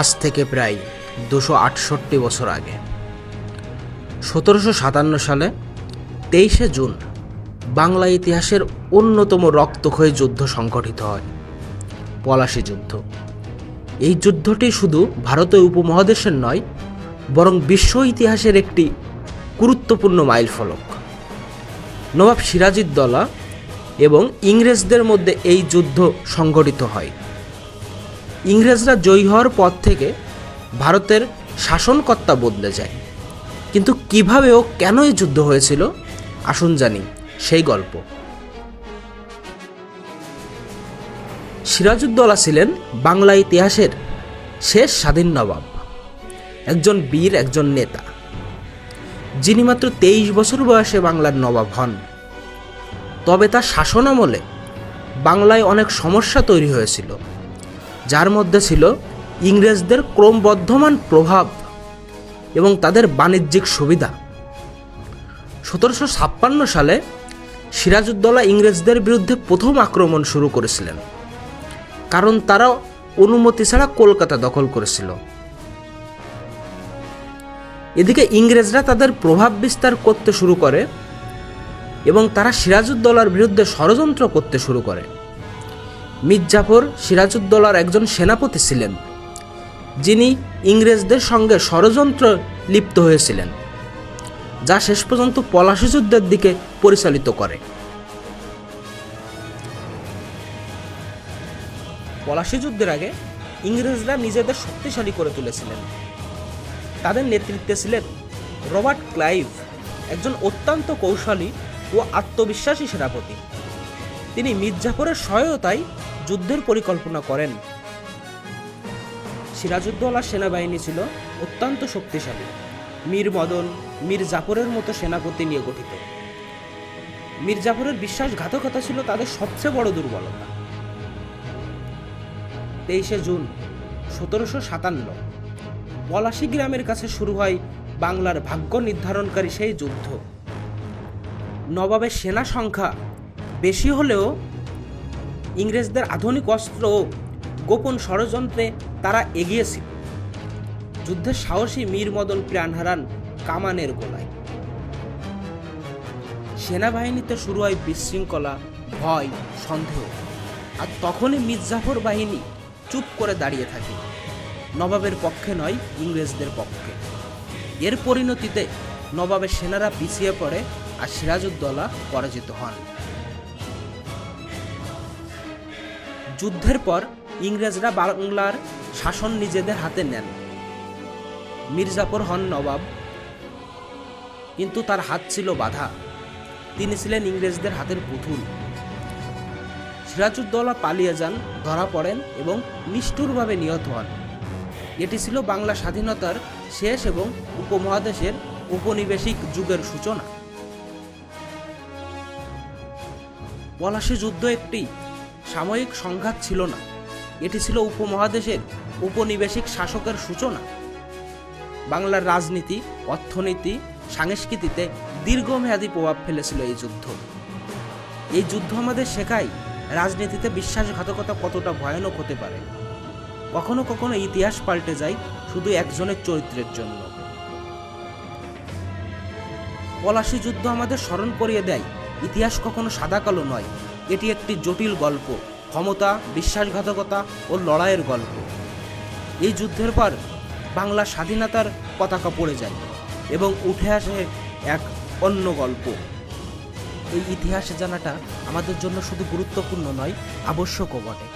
আজ থেকে প্রায় দুশো আটষট্টি বছর আগে। সতেরোশো সাতান্ন সালে তেইশে জুন বাংলা ইতিহাসের অন্যতম রক্তক্ষয়ী যুদ্ধ সংঘটিত হয়, পলাশী যুদ্ধ। এই যুদ্ধটি শুধু ভারতীয় উপমহাদেশের নয়, বরং বিশ্ব ইতিহাসের একটি গুরুত্বপূর্ণ মাইলফলক। নবাব সিরাজউদ্দৌলা এবং ইংরেজদের মধ্যে এই যুদ্ধ সংঘটিত হয়। ইংরেজরা জয়ী হওয়ার পর থেকে ভারতের শাসনকর্তা বদলে যায়। কিন্তু কীভাবে ও কেন এই যুদ্ধ হয়েছিল? আসুন জানি সেই গল্প। সিরাজউদ্দৌলা ছিলেন বাংলা ইতিহাসের শেষ স্বাধীন নবাব, একজন বীর, একজন নেতা। যিনি মাত্র তেইশ বছর বয়সে বাংলার নবাব হন। তবে তার শাসনামলে বাংলায় অনেক সমস্যা তৈরি হয়েছিল। যার মধ্যে ছিল ইংরেজদের ক্রমবর্ধমান প্রভাব এবং তাদের বাণিজ্যিক সুবিধা। সতেরোশো ছাপ্পান্ন সালে সিরাজউদ্দৌলা ইংরেজদের বিরুদ্ধে প্রথম আক্রমণ শুরু করেছিলেন, কারণ তারা অনুমতি ছাড়া কলকাতা দখল করেছিল। এদিকে ইংরেজরা তাদের প্রভাব বিস্তার করতে শুরু করে এবং তারা সিরাজউদ্দৌলার বিরুদ্ধে ষড়যন্ত্র করতে শুরু করে। মির্জাফর সিরাজউদ্দৌলার একজন সেনাপতি ছিলেন, যিনি ইংরেজদের সঙ্গে ষড়যন্ত্র লিপ্ত হয়েছিলেন, যা শেষ পর্যন্ত পলাশী যুদ্ধের দিকে পরিচালিত করে। পলাশী যুদ্ধের আগে ইংরেজরা নিজেদের শক্তিশালী করে তুলেছিলেন। তাদের নেতৃত্বে ছিলেন রবার্ট ক্লাইভ, একজন অত্যন্ত কৌশলী ও আত্মবিশ্বাসী সেনাপতি। তিনি মির্জাফরের সহায়তায় যুদ্ধের পরিকল্পনা করেন। সিরাজউদ্দৌলার সেনাবাহিনী ছিল অত্যন্ত শক্তিশালী। মীর মদন মীর জাফরের মতো সেনাপতি নিয়ে গঠিত। মীর জাফরের বিশ্বাসঘাতকতা ছিল তাদের সবচেয়ে বড় দুর্বলতা। তেইশে জুন সতেরোশো সাতান্ন পলাশী গ্রামের কাছে শুরু হয় বাংলার ভাগ্য নির্ধারণকারী সেই যুদ্ধ। নবাবের সেনা সংখ্যা বেশি হলেও ইংরেজদের আধুনিক অস্ত্র গোপন ষড়যন্ত্রে তারা এগিয়েছিল। যুদ্ধের সাহসী মীর মদন প্রাণ হারান কামানের গোলায়। সেনাবাহিনীতে শুরু হয় বিশৃঙ্খলা, ভয়, সন্দেহ। আর তখনই মির্জাফর বাহিনী চুপ করে দাঁড়িয়ে থাকে। নবাবের পক্ষে নয়, ইংরেজদের পক্ষে। এর পরিণতিতে নবাবের সেনারা পিছিয়ে পড়ে আর সিরাজউদ্দৌলা পরাজিত হন। যুদ্ধের পর ইংরেজরা বাংলার শাসন নিজেদের হাতে নেন। মির্জাফর হন নবাব। কিন্তু তার হাত ছিল বাধা। তিনি ছিলেন ইংরেজদের হাতের পুতুল। সিরাজউদ্দৌলা পালিয়ে যান, ধরা পড়েন এবং নিষ্ঠুরভাবে নিহত হন। এটি ছিল বাংলা স্বাধীনতার শেষ এবং উপমহাদেশের উপনিবেশিক যুগের সূচনা। পলাশী যুদ্ধ একটি সাময়িক সংঘাত ছিল না। এটি ছিল উপমহাদেশের উপনিবেশিক শাসকের সূচনা। বাংলার রাজনীতি, অর্থনীতি, সাংস্কৃতিতে দীর্ঘমেয়াদী প্রভাব ফেলেছিল এই যুদ্ধ। এই যুদ্ধ আমাদের শেখায় রাজনীতিতে বিশ্বাসঘাতকতা কতটা ভয়ানক হতে পারে। কখনো কখনো ইতিহাস পাল্টে যায় শুধু একজনের চরিত্রের জন্য। পলাশী যুদ্ধ আমাদের স্মরণ করিয়ে দেয়, ইতিহাস কখনো সাদা কালো নয়। এটি একটি জটিল গল্প, ক্ষমতা, বিশ্বাসঘাতকতা ও লড়াইয়ের গল্প। এই যুদ্ধের পর বাংলা স্বাধীনতার পতাকা পড়ে যায় এবং উঠে আসে এক অন্য গল্প। এই ইতিহাস জানাটা আমাদের জন্য শুধু গুরুত্বপূর্ণ নয়, আবশ্যকও বটে।